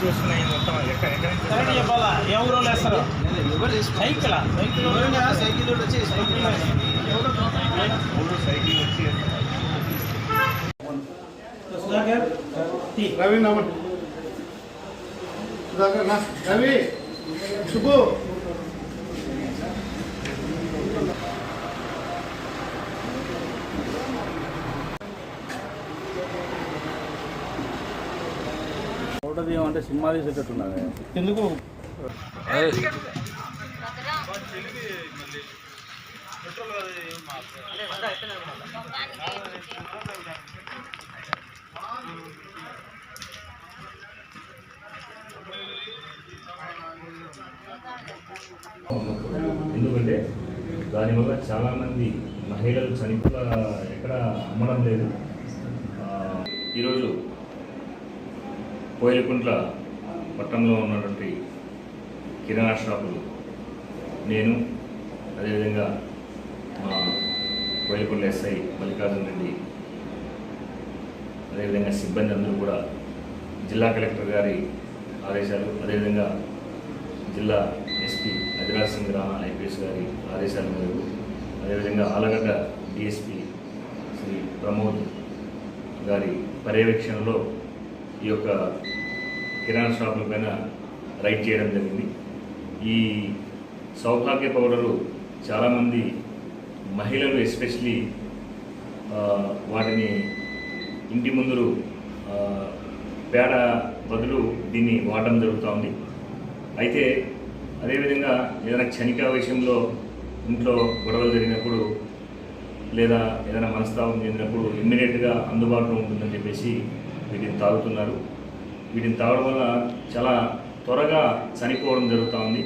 నుంచి వస్తున్నాయి మొత్తం ఎక్కడ ఎక్కడ చెప్పాలా? ఎవరు వేస్తారు? సైకిల్? సైకిల్ సైకిల్ వచ్చి సైకిల్ వచ్చి. రవి నమన్ సుధాకర్ నా రవి సుబ్బు. ఫోటో తీయమంటే సినిమా తీసేటట్టున్నావే ఎందుకు? ఎందుకంటే దానివల్ల చాలామంది మహిళలు చనిపో ఎక్కడ అమ్మడం లేదు. ఆ, ఈరోజు కోయిలకుంట్ల పట్టణంలో ఉన్నటువంటి కిరాణా షాపులు. నేను అదేవిధంగా మా కోయిలకుంట్ల ఎస్ఐ మల్లికార్జున రెడ్డి అదేవిధంగా సిబ్బంది అందరూ కూడా జిల్లా కలెక్టర్ గారి ఆదేశాలు అదేవిధంగా జిల్లా ఎస్పీ అదిరాజ్ సింగ్ రాణా ఐపీఎస్ గారి ఆదేశాల మేరకు అదేవిధంగా ఆలగడ్డ డిఎస్పీ శ్రీ ప్రమోద్ గారి పర్యవేక్షణలో ఈ యొక్క కిరాణా షాపుల పైన రైడ్ చేయడం జరిగింది. ఈ సౌభాగ్య పౌడరు చాలామంది మహిళలు ఎస్పెషలీ వాటిని ఇంటి ముందు పేడ బదులు దీన్ని వాడడం జరుగుతూ ఉంది. అయితే అదేవిధంగా ఏదైనా క్షణిక విషయంలో ఇంట్లో గొడవలు జరిగినప్పుడు లేదా ఏదైనా మనస్తాపం చెందినప్పుడు ఇమ్మీడియట్గా అందుబాటులో ఉంటుందని చెప్పేసి వీటిని తాగుతున్నారు. వీటిని తాగడం వల్ల చాలా త్వరగా చనిపోవడం జరుగుతూ ఉంది.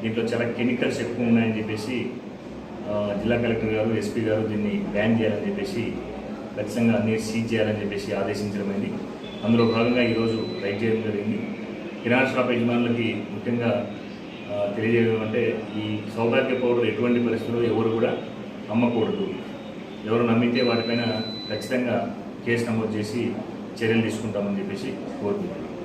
దీంట్లో చాలా కెమికల్స్ ఎక్కువ ఉన్నాయని చెప్పేసి జిల్లా కలెక్టర్ గారు ఎస్పీ గారు దీన్ని బ్యాన్ చేయాలని చెప్పేసి ఖచ్చితంగా అన్ని సీజ్ చేయాలని చెప్పేసి ఆదేశించడమైంది అందులో భాగంగా ఈరోజు రైడ్ చేయడం జరిగింది. కిరాణా షాప్ యజమానులకి ముఖ్యంగా తెలియజేయడం అంటే ఈ సౌభాగ్య పౌడర్ ఎటువంటి పరిస్థితుల్లో ఎవరు కూడా అమ్మకూడదు ఎవరు నమ్మితే వాటిపైన ఖచ్చితంగా కేసు నమోదు చేసి చర్యలు తీసుకుంటామని చెప్పేసి కోరుకుంటున్నాను